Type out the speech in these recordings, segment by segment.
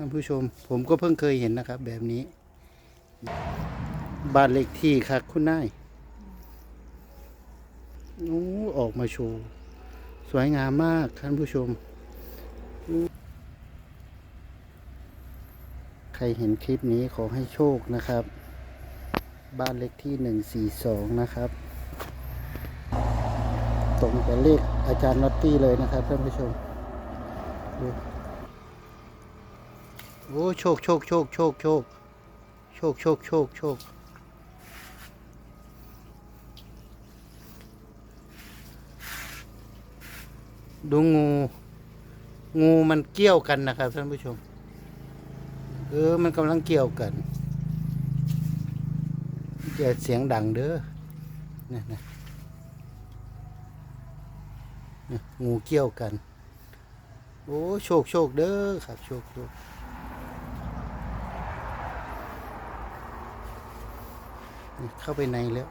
ท่านผู้ชม ผมก็เพิ่งเคยเห็นนะครับ แบบนี้ บ้านเลขที่ครับคุณนายโอ้ออกมาโชว์ สวยงามมากท่านผู้ชม ใครเห็นคลิปนี้ขอให้โชคนะครับ บ้านเลขที่หนึ่งสี่สองนะครับ ตรงกับเลขอาจารย์นอตตี้เลยนะครับท่านผู้ชมดู โอ้โชคโชคโชคโชคโชคโชคโชคโชคโชคดูงู งูมันเกี่ยวกันนะครับท่านผู้ชม เออ มันกำลังเกี่ยวกันอย่าเสียงดังเด้อนี่นะงูเกี่ยวกัน โอ้ โชคโชคเด้อครับ โชคโชค เข้าไปในแล้ว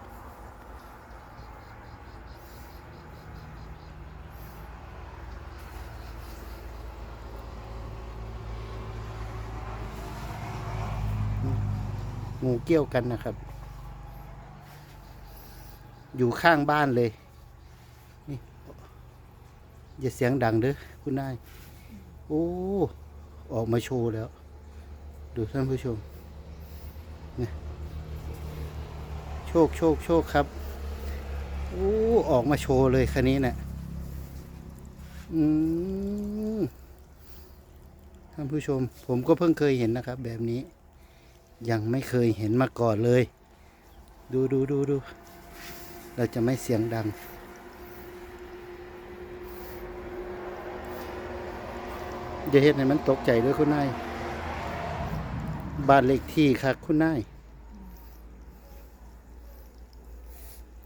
งูเกี่ยวกันนะครับ อยู่ข้างบ้านเลย นี่อย่าเสียงดังเด้อคุณนาย โอ้ ออกมาโชว์แล้ว ดูท่านผู้ชมนี่ โชคโชคโชคครับโอ้ออกมาโชว์เลยคันนี้นะ่ะอืมท่านผู้ชม ผมก็เพิ่งเคยเห็นนะครับ แบบนี้ ยังไม่เคยเห็นมาก่อนเลย ดูดูดูดูเราจะไม่เสียงดังอย่าเห็นให้มันตกใจด้วยคุณนายบ้านเลขที่ค่ะคุณนาย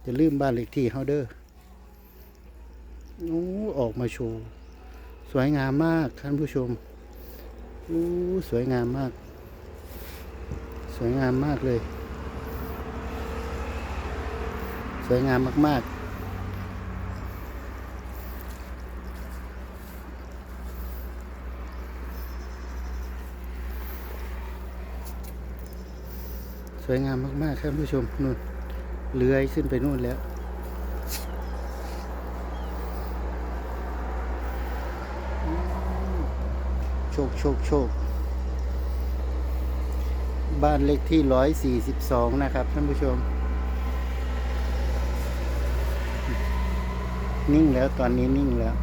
จะลืมบ้านเลขที่เฮาเด้อโอ้ออกมาโชว์ สวยงามมากท่านผู้ชมโอ้สวยงามมาก สวยงามมากเลย สวยงามมากๆสวยงามมาก ๆ ครับผู้ชมนู่น เลื้อยขึ้นไปนู่นแล้ว โชคโชคโชค บ้านเลขที่ร้อยสี่สิบสองนะครับ ท่านผู้ชม นิ่งแล้วตอนนี้นิ่งแล้ว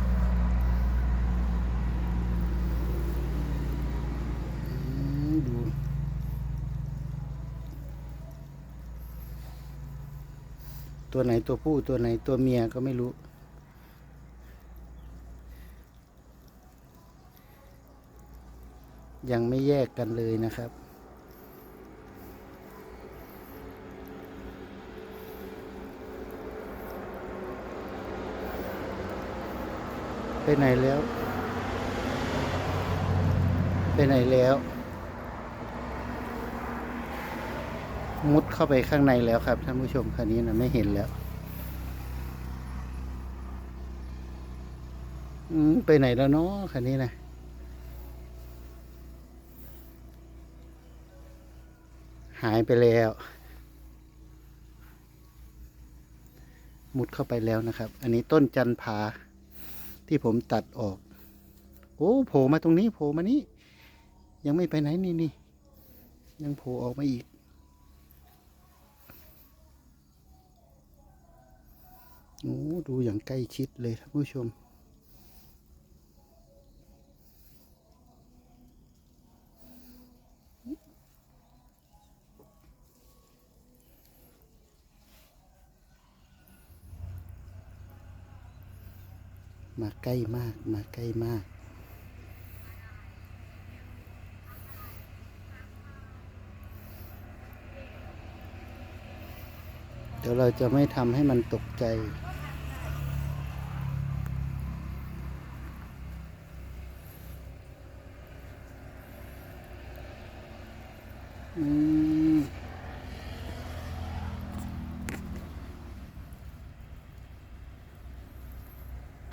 ตัวไหนตัวผู้ตัวไหนตัวเมียก็ไม่รู้ ยังไม่แยกกันเลยนะครับไปไหนแล้ว ไปไหนแล้ว มุดเข้าไปข้างในแล้วครับ ท่านผู้ชมคันนี้นะไม่เห็นแล้วไปไหนแล้วเนาะคันนี้นะหายไปแล้ว มุดเข้าไปแล้วนะครับ อันนี้ต้นจันผาที่ผมตัดออก โอ้โผล่มาตรงนี้โผล่มานี่ยังไม่ไปไหนนี่นี่ยังโผล่ออกมาอีก โอ้ดูอย่างใกล้ชิดเลยท่านผู้ชม มาใกล้มากมาใกล้มากเดี๋ยวเราจะไม่ทำให้มันตกใจ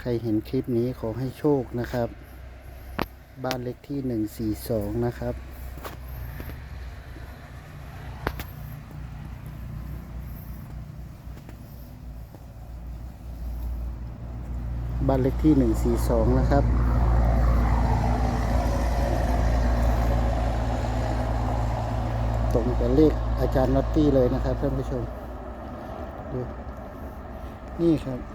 รเห็นคลิปนี้ขอให้โชคนะครับ บ้านเล็กที่หนึ่งสี่สองนะครับ บ้านเล็กที่หนึ่งสี่สองนะครับตรงกับเลขอาจารย์นอตตี้เลยนะครับท่านผู้ชมดูนี่ครับ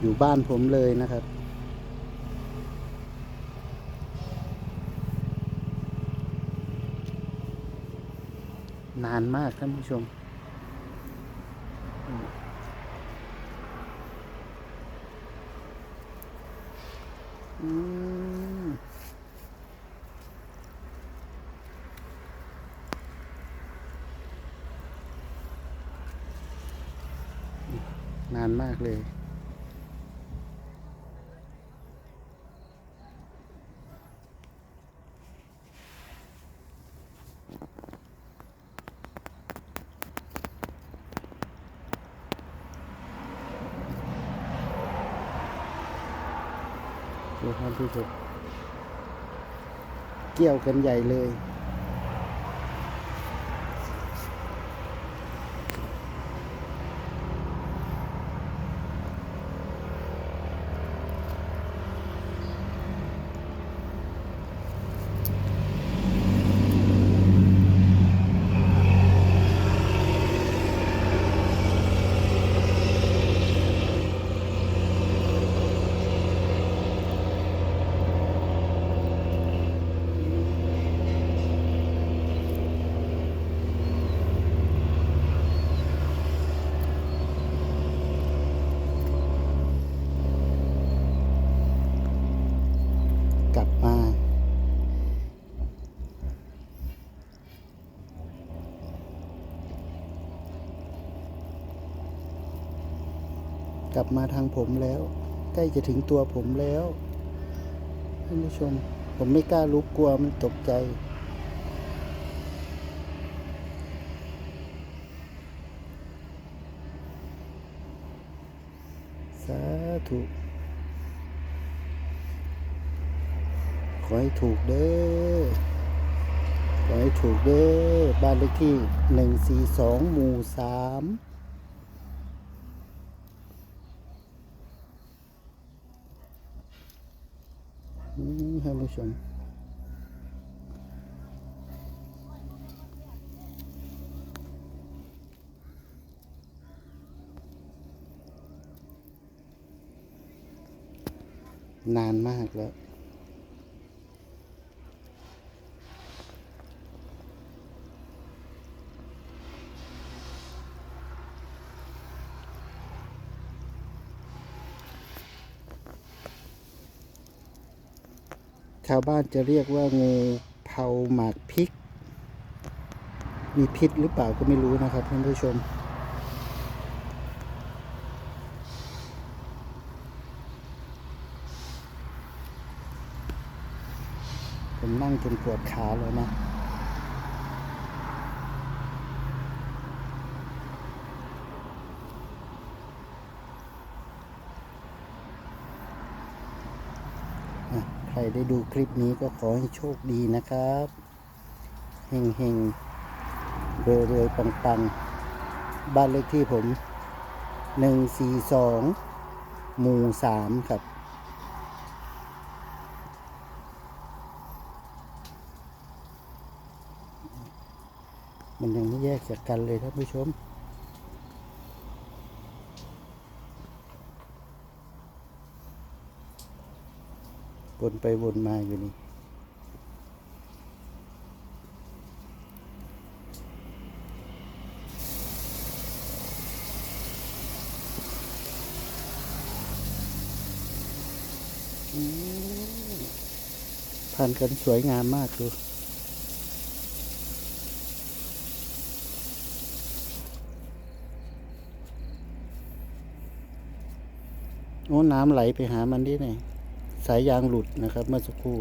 อยู่บ้านผมเลยนะครับ นานมากท่านผู้ชม อืมนานมากเลย ดู ที่สุด เกี่ยวกันใหญ่เลย บมา กลับมาทางผมแล้ว ใกล้จะถึงตัวผมแล้วท่านผู้ชม ผมไม่กล้าลุกกลัวมันตกใจสาธุ ขอให้ถูกเด้อ ขอให้ถูกเด้อ บ้านเลขที่หนึ่งสี่สองหมู่สามอืมท่านผู้ชมนานมากแล้ว ชาวบ้านจะเรียกว่างูเผาหมากพริก มีพิษหรือเปล่าก็ไม่รู้นะครับท่านผู้ชม ผมนั่งจนปวดขาแล้วนะอะ รได้ดูคลิปนี้ก็ขอให้โชคดีนะครับเฮงเฮงรวยรวยปังปังบ้านเลขที่ผมหนึ่งสี่สองหมู่สามครับมันยังไม่แยกจากกันเลยท่านผู้ชม วนไปวนมาอยู่นี่พันกันสวยงามมากดูโอ้น้ำไหลไปหามันที่ไหน สายยางหลุดนะครับ เมื่อสักครู่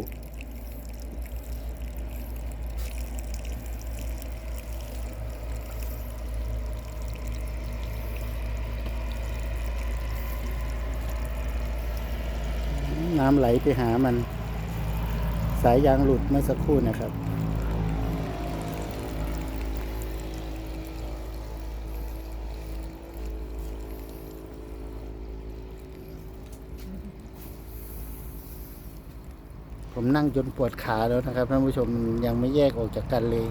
น้ำไหลไปหามัน สายยางหลุดเมื่อสักครู่นะครับ ผมนั่งจนปวดขาแล้วนะครับท่านผู้ชมยังไม่แยกออกจากกันเลย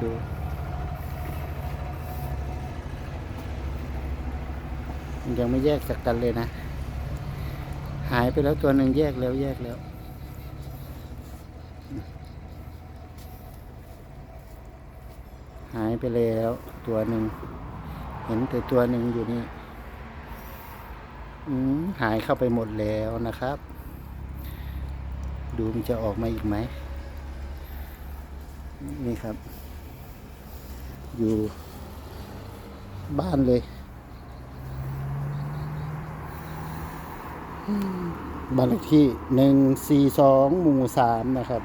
ดูยังไม่แยกจากกันเลยนะ หายไปแล้วตัวหนึ่งแยกแล้วแยกแล้วหายไปแล้วตัวหนึ่ง เห็นแต่ตัวหนึ่งอยู่นี่ หายเข้าไปหมดแล้วนะครับ ดูมันจะออกมาอีกไหม นี่ครับ อยู่บ้านเลย บ้านเลขที่หนึ่งสี่สองหมู่สามนะครับ